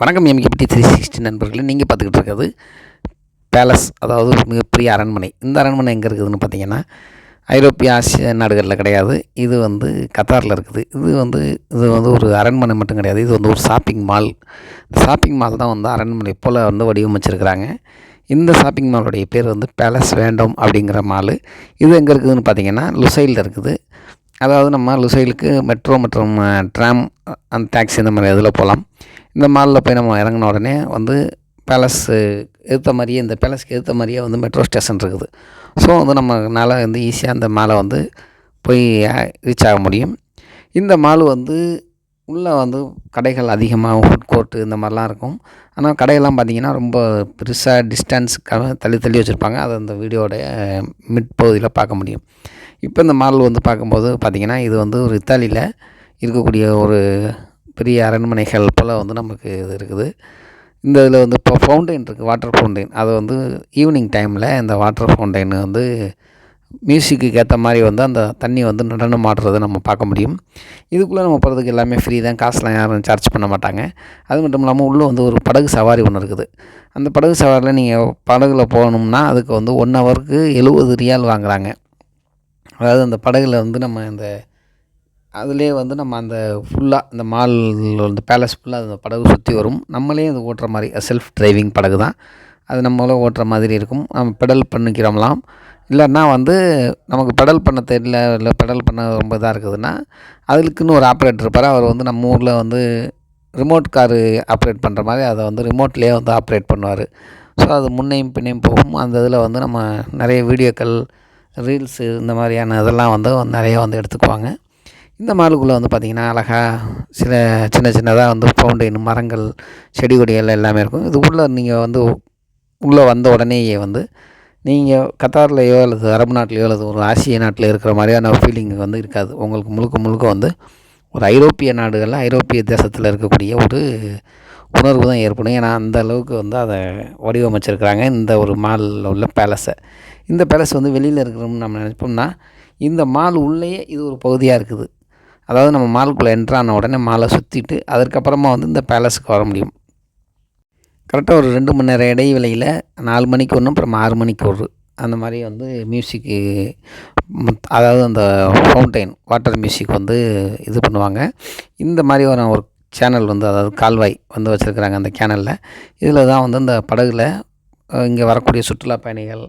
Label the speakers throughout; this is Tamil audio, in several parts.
Speaker 1: வணக்கம் எம்கேபி த்ரீ சிக்ஸ்டி நண்பர்களே. நீங்கள் பார்த்துக்கிட்டு இருக்கிறது பேலஸ் அதாவது ஒரு மிகப்பெரிய அரண்மனை. இந்த அரண்மனை எங்கே இருக்குதுன்னு பார்த்தீங்கன்னா ஐரோப்பிய ஆசிய நாடுகளில் கிடையாது. இது வந்து கத்தாரில் இருக்குது. இது வந்து இது வந்து ஒரு அரண்மனை மட்டும் கிடையாது. இது வந்து ஒரு ஷாப்பிங் மால். ஷாப்பிங் மால் தான் வந்து அரண்மனை போல் வந்து வடிவமைச்சிருக்கிறாங்க. இந்த ஷாப்பிங் மாலுடைய பேர் வந்து பேலஸ் வேண்டோம் அப்படிங்கிற மால். இது எங்கே இருக்குதுன்னு பார்த்தீங்கன்னா லுசைலில் இருக்குது. அதாவது நம்ம லுசைலுக்கு மெட்ரோ மற்றும் ட்ராம் அந்த டாக்ஸி இந்த மாதிரி இதில் போகலாம் இந்த மாலில் போய் நம்ம இறங்கின உடனே வந்து பேலஸ்ஸு எடுத்த மாதிரியே இந்த பேலஸ்க்கு எடுத்த மாதிரியே வந்து மெட்ரோ ஸ்டேஷன் இருக்குது. ஸோ வந்து நம்மனால வந்து ஈஸியாக அந்த மாலை வந்து போய் ரீச் ஆக முடியும். இந்த மால் வந்து உள்ளே வந்து கடைகள் அதிகமாக ஃபுட் கோர்ட்டு இந்த மாதிரிலாம் இருக்கும். ஆனால் கடையெல்லாம் பார்த்திங்கன்னா ரொம்ப பெருசாக டிஸ்டன்ஸுக்காக தள்ளி தள்ளி வச்சுருப்பாங்க. அதை அந்த வீடியோடைய மிட் பகுதியில் பார்க்க முடியும். இப்போ இந்த மால் வந்து பார்க்கும்போது பார்த்திங்கன்னா இது வந்து ஒரு இத்தாலியில் இருக்கக்கூடிய ஒரு பெரிய அரண்மனைகள் போல் வந்து நமக்கு இது இருக்குது. இந்த இதில் வந்து இப்போ ஃபவுண்டைன் இருக்குது வாட்டர் ஃபவுண்டைன் அது வந்து ஈவினிங் டைமில் இந்த வாட்டர் ஃபவுண்டைன் வந்து மியூசிக்கு ஏற்ற மாதிரி வந்து அந்த தண்ணி வந்து நடனம் ஆடுறதை நம்ம பார்க்க முடியும். இதுக்குள்ளே நம்ம போகிறதுக்கு எல்லாமே ஃப்ரீ தான். காசுலாம் யாரும் சார்ஜ் பண்ண மாட்டாங்க. அது மட்டும் இல்லாமல் உள்ளே வந்து ஒரு படகு சவாரி ஒன்று இருக்குது. அந்த படகு சவாரியில் நீங்கள் படகுல போகணும்னா அதுக்கு வந்து ஒன் ஹவருக்கு எழுபது ரியால் வாங்குகிறாங்க அதாவது அந்த படகுல வந்து நம்ம இந்த அதிலே வந்து நம்ம அந்த ஃபுல்லாக இந்த மால் இந்த பேலஸ் ஃபுல்லாக அந்த படகு சுற்றி வரும். நம்மளே அது ஓட்டுற மாதிரி செல்ஃப் டிரைவிங் படகு தான். அது நம்மளே ஓட்டுற மாதிரி இருக்கும். நம்ம பெடல் பண்ணிக்கிறோம்லாம். இல்லைன்னா வந்து நமக்கு பெடல் பண்ண தெரியல இல்லை பெடல் பண்ண ரொம்ப இதாக இருக்குதுன்னா அதுக்குன்னு ஒரு ஆப்ரேட்டர் இருப்பார். அவர் வந்து நம்ம ஊரில் வந்து ரிமோட் காரு ஆப்ரேட் பண்ணுற மாதிரி அதை வந்து ரிமோட்லேயே வந்து ஆப்ரேட் பண்ணுவார். ஸோ அது முன்னையும் பின்னையும் போகும். அந்த இதில் வந்து நம்ம நிறைய வீடியோக்கள் ரீல்ஸு இந்த மாதிரியான இதெல்லாம் வந்து நிறைய வந்து எடுத்துக்குவாங்க. இந்த மாலுக்குள்ளே வந்து பார்த்திங்கன்னா அழகாக சில சின்ன சின்னதாக வந்து ஃபவுண்டைன் மரங்கள் செடி கொடிகள் எல்லாமே இருக்கும். இது உள்ளே நீங்கள் வந்து உள்ளே வந்த உடனேயே வந்து நீங்கள் கத்தார்லேயோ அல்லது அரபு நாட்டிலையோ அல்லது ஒரு ஆசிய நாட்டில் இருக்கிற மாதிரியான ஃபீலிங் வந்து இருக்காது. உங்களுக்கு முழுக்க முழுக்க வந்து ஒரு ஐரோப்பிய நாடுகளில் ஐரோப்பிய தேசத்தில் இருக்கக்கூடிய ஒரு உணர்வு தான் ஏற்படும். ஏன்னா அந்த அளவுக்கு வந்து அதை வடிவமைச்சிருக்கிறாங்க இந்த ஒரு மாலில் உள்ள பேலஸை இந்த பேலஸ் வந்து வெளியில் இருக்கிறோம்னு நம்ம நினைப்போம்னா இந்த மால் உள்ளேயே இது ஒரு பகுதியாக இருக்குது. அதாவது நம்ம மாலுக்குள்ளே என்ட்ரான உடனே மாலை சுற்றிட்டு அதற்கப்புறமா வந்து இந்த பேலஸுக்கு வர முடியும். கரெக்டாக ஒரு ரெண்டு மணி நேரம் இடைவெளியில் நாலு மணிக்கு ஒன்று அப்புறம் ஆறு மணிக்கு ஒரு. அந்த மாதிரி வந்து மியூசிக்கு அதாவது அந்த ஃபவுண்டைன் வாட்டர் மியூசிக் வந்து இது பண்ணுவாங்க. இந்த மாதிரி ஒரு ஒரு சேனல் வந்து அதாவது கால்வாய் வந்து வச்சுருக்குறாங்க அந்த சேனலில் இதில் தான் வந்து இந்த படகுல இங்கே வரக்கூடிய சுற்றுலா பயணிகள்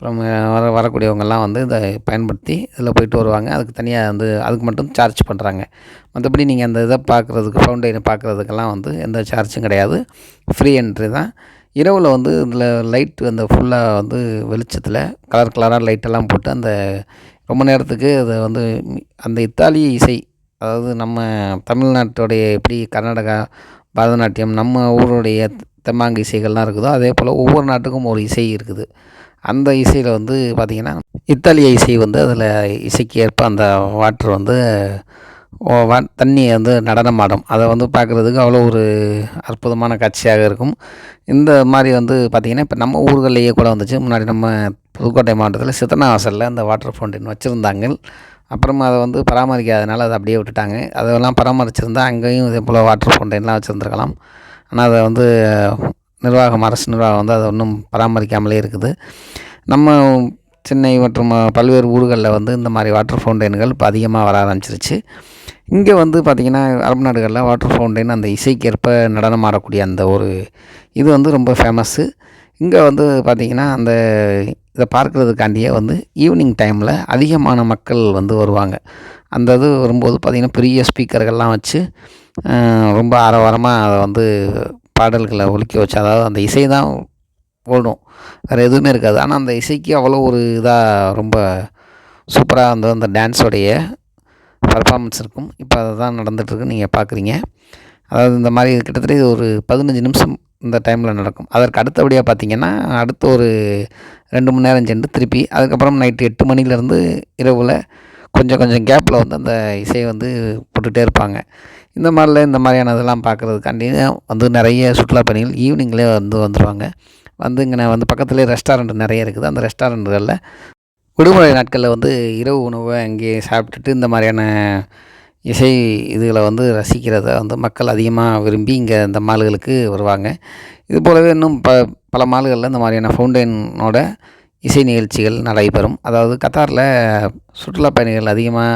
Speaker 1: அப்புறம் வர வரக்கூடியவங்கெல்லாம் வந்து இதை பயன்படுத்தி இதில் போயிட்டு வருவாங்க. அதுக்கு தனியாக வந்து அதுக்கு மட்டும் சார்ஜ் பண்ணுறாங்க மற்றபடி நீங்கள் அந்த இதை பார்க்குறதுக்கு ஃபவுண்டைனை பார்க்குறதுக்கெல்லாம் வந்து எந்த சார்ஜும் கிடையாது. ஃப்ரீ என்ட்ரி தான். இரவில் வந்து இதில் லைட் அந்த ஃபுல்லாக வந்து வெளிச்சத்தில் கலர் கலராக லைட்டெல்லாம் போட்டு அந்த ரொம்ப நேரத்துக்கு அதை வந்து அந்த இத்தாலிய இசை அதாவது நம்ம தமிழ்நாட்டுடைய எப்படி கர்நாடகா பரதநாட்டியம் நம்ம ஊருடைய தெம்மாங்கு இசைகள்லாம் இருக்குதோ அதே போல் ஒவ்வொரு நாட்டுக்கும் ஒரு இசை இருக்குது. அந்த இசையில் வந்து பார்த்திங்கன்னா இத்தாலிய இசை வந்து அதில் இசைக்கு ஏற்ப அந்த வாட்ரு வந்து வா தண்ணியை வந்து நடனமாடும் அதை வந்து பார்க்குறதுக்கு அவ்வளோ ஒரு அற்புதமான காட்சியாக இருக்கும். இந்த மாதிரி வந்து பார்த்திங்கன்னா இப்போ நம்ம ஊர்கள்லேயே கூட வந்துச்சு. முன்னாடி நம்ம புதுக்கோட்டை மாவட்டத்தில் சித்தனாவாசலில் அந்த வாட்டர் ஃபவுண்டைன் வச்சுருந்தாங்க. அப்புறமா அதை வந்து பராமரிக்காதனால அதை அப்படியே விட்டுட்டாங்க. அதெல்லாம் பராமரிச்சிருந்தால் அங்கேயும் இதே போல் வாட்டர் ஃபவுண்டைன்லாம் வச்சுருந்துருக்கலாம். ஆனால் அதை வந்து நிர்வாகம் அரசு நிர்வாகம் வந்து அதை ஒன்றும் பராமரிக்காமலே இருக்குது. நம்ம சென்னை மற்றும் பல்வேறு ஊர்களில் வந்து இந்த மாதிரி வாட்டர் ஃபவுண்டைன்கள் இப்போ அதிகமாக வர ஆரம்பிச்சிருச்சு. இங்கே வந்து பார்த்திங்கன்னா அரபு நாடுகளில் வாட்டர் ஃபவுண்டைன் அந்த இசைக்கேற்ப நடனம் ஆடக்கூடிய அந்த ஒரு இது வந்து ரொம்ப ஃபேமஸ்ஸு இங்கே வந்து பார்த்திங்கன்னா அந்த இதை பார்க்குறதுக்காண்டியே வந்து ஈவினிங் டைமில் அதிகமான மக்கள் வந்து வருவாங்க. அந்த இது வரும்போது பார்த்திங்கன்னா பெரிய ஸ்பீக்கர்கள்லாம் வச்சு ரொம்ப ஆரவாரமாக அதை வந்து பாடல்களை ஒழிக்க வச்சு அதாவது அந்த இசை தான் ஓடும் வேறு எதுவுமே இருக்காது. ஆனால் அந்த இசைக்கு அவ்வளோ ஒரு இதாக ரொம்ப சூப்பராக வந்து அந்த டான்ஸோடைய பர்ஃபாமன்ஸ் இருக்கும். இப்போ அதை தான் நடந்துகிட்ருக்கு நீங்கள் பார்க்குறீங்க அதாவது இந்த மாதிரி கிட்டத்தட்ட ஒரு பதினஞ்சு நிமிஷம் இந்த டைமில் நடக்கும். அதற்கு அடுத்தபடியாக பார்த்திங்கன்னா அடுத்த ஒரு ரெண்டு மணி நேரம் சென்று திருப்பி அதுக்கப்புறம் நைட்டு எட்டு மணிலேருந்து இரவில் கொஞ்சம் கொஞ்சம் கேப்பில் வந்து அந்த இசையை வந்து போட்டுகிட்டே இருப்பாங்க. இந்த மாதிரில இந்த மாதிரியான இதெல்லாம் பார்க்குறதுக்காண்டி வந்து நிறைய சுற்றுலா பயணிகள் ஈவினிங்லேயே வந்து வந்துடுவாங்க வந்து இங்கே வந்து பக்கத்துலேயே ரெஸ்டாரண்ட் நிறைய இருக்குது. அந்த ரெஸ்டாரண்ட்டுகளில் விடுமுறை நாட்களில் வந்து இரவு உணவை அங்கேயே சாப்பிட்டுட்டு இந்த மாதிரியான இசை இதுகளை வந்து ரசிக்கிறத வந்து மக்கள் அதிகமாக விரும்பி இங்கே இந்த மால்களுக்கு வருவாங்க. இது போலவே இன்னும் ப பல மால்களில் இந்த மாதிரியான ஃபவுண்டைனோட இசை நிகழ்ச்சிகள் நடைபெறும். அதாவது கத்தாரில் சுற்றுலா பயணிகள் அதிகமாக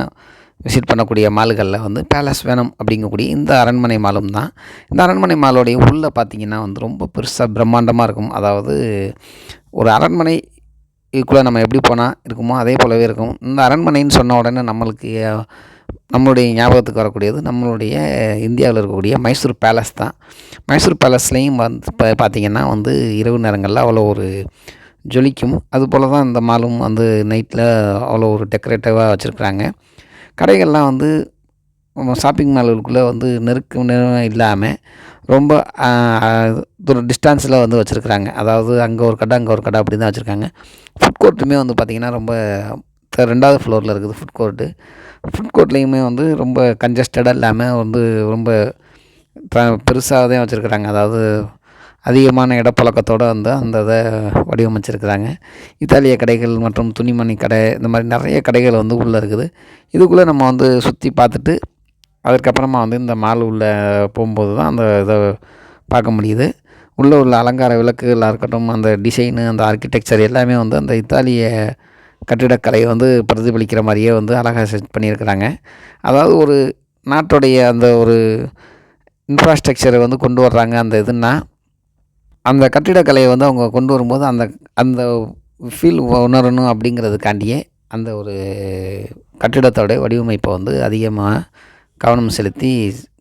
Speaker 1: விசிட் பண்ணக்கூடிய மால்களில் வந்து பேலஸ் வேணும் அப்படிங்கக்கூடிய இந்த அரண்மனை மாலும் தான். இந்த அரண்மனை மாலோடைய உள்ளே பார்த்தீங்கன்னா வந்து ரொம்ப பெருசாக பிரம்மாண்டமாக இருக்கும். அதாவது ஒரு அரண்மனை இதுக்குள்ளே நம்ம எப்படி போனால் இருக்குமோ அதே போலவே இருக்கும். இந்த அரண்மனைன்னு சொன்ன உடனே நம்மளுக்கு நம்மளுடைய ஞாபகத்துக்கு வரக்கூடியது நம்மளுடைய இந்தியாவில் இருக்கக்கூடிய மைசூர் பேலஸ் தான். மைசூர் பேலஸ்லேயும் வந்து இப்போ பார்த்திங்கன்னா வந்து இரவு நேரங்களில் அவ்வளோ ஒரு ஜொலிக்கும். அதுபோல் தான் இந்த மாலும் வந்து நைட்டில் அவ்வளோ ஒரு டெக்கரேட்டிவாக வச்சுருக்குறாங்க. கடைகள்லாம் வந்து ஷாப்பிங் மால்களுக்குள்ளே வந்து நெருக்கம் இல்லாமல் ரொம்ப ஒரு டிஸ்டன்ஸில் வந்து வச்சுருக்குறாங்க. அதாவது அங்கே ஒரு கடை அங்கே ஒரு கடை அப்படி தான் வச்சுருக்காங்க. ஃபுட் கோர்ட்டுமே வந்து பார்த்திங்கன்னா ரொம்ப ரெண்டாவது ஃப்ளோரில் இருக்குது ஃபுட் கோர்ட்டு ஃபுட் கோர்ட்லேயுமே வந்து ரொம்ப கன்ஜஸ்டடாக இல்லாமல் வந்து ரொம்ப பெருசாக தான் வச்சுருக்குறாங்க. அதாவது அதிகமான இடப்பழக்கத்தோடு வந்து அந்த இதை வடிவமைச்சிருக்கிறாங்க. இத்தாலிய கடைகள் மற்றும் துணிமணி கடை இந்த மாதிரி நிறைய கடைகள் வந்து உள்ளே இருக்குது. இதுக்குள்ளே நம்ம வந்து சுற்றி பார்த்துட்டு அதுக்கப்புறமா வந்து இந்த மால் உள்ளே போகும்போது தான் அந்த இதை பார்க்க முடியுது. உள்ளே உள்ள அலங்கார விளக்குகளாக இருக்கட்டும் அந்த டிசைனு அந்த ஆர்கிடெக்சர் எல்லாமே வந்து அந்த இத்தாலிய கட்டிடக்கலையை வந்து பிரதிபலிக்கிற மாதிரியே வந்து அழகாக செட் பண்ணியிருக்கிறாங்க. அதாவது ஒரு நாட்டுடைய அந்த ஒரு இன்ஃப்ராஸ்ட்ரக்சரை வந்து கொண்டு வர்றாங்க அந்த இதுன்னா அந்த கட்டிடக்கலையை வந்து அவங்க கொண்டு வரும்போது அந்த அந்த ஃபீல் உணரணும் அப்படிங்கிறதுக்காண்டியே அந்த ஒரு கட்டிடத்தோட வடிவமைப்பை வந்து அதிகமாக கவனம் செலுத்தி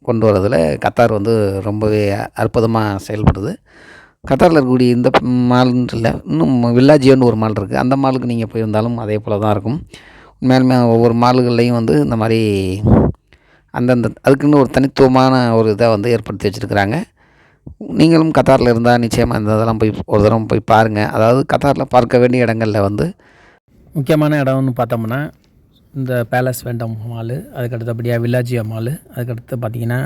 Speaker 1: கொண்டு வரதில் கத்தார் வந்து ரொம்பவே அற்புதமாக செயல்படுது. கத்தாரில் இருக்கக்கூடிய இந்த மால்னு இல்லை இன்னும் வில்லாஜியோன்னு ஒரு மால் இருக்குது அந்த மாலுக்கு நீங்கள் போயிருந்தாலும் அதே போல் தான் இருக்கும். உண்மையாலுமே ஒவ்வொரு மால்கள்லையும் வந்து இந்த மாதிரி அந்தந்த அதுக்குன்னு ஒரு தனித்துவமான ஒரு இதை வந்து ஏற்படுத்தி வச்சுருக்குறாங்க. நீங்களும் கத்தாரில் இருந்தால் நிச்சயமாக இந்த இதெல்லாம் போய் ஒரு தடவை போய் பாருங்கள் அதாவது கத்தாரில் பார்க்க வேண்டிய இடங்களில் வந்து
Speaker 2: முக்கியமான இடம்னு பார்த்தோம்னா இந்த பேலஸ் வேண்டம் மாலு அதுக்கு அடுத்தபடியாக வில்லாஜியா மாலு அதுக்கடுத்து பார்த்தீங்கன்னா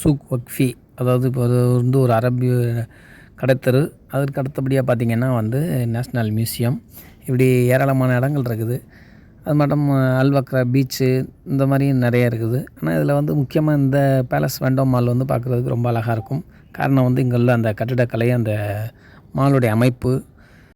Speaker 2: சூக் ஒக்ஃபி அதாவது இப்போ ஒரு வந்து ஒரு அரபிய கடைத்தரு அதற்கு அடுத்தபடியாக பார்த்தீங்கன்னா வந்து நேஷ்னல் மியூசியம் இப்படி ஏராளமான இடங்கள் இருக்குது. அது மட்டும் அல்வக்ரா பீச்சு இந்த மாதிரி நிறைய இருக்குது. ஆனால் இதில் வந்து முக்கியமாக இந்த பேலஸ் வேண்டம் மால் வந்து பார்க்குறதுக்கு ரொம்ப அழகாக இருக்கும். காரணம் வந்து இங்கே அந்த கட்டிடக்கலை அந்த மாலுடைய அமைப்பு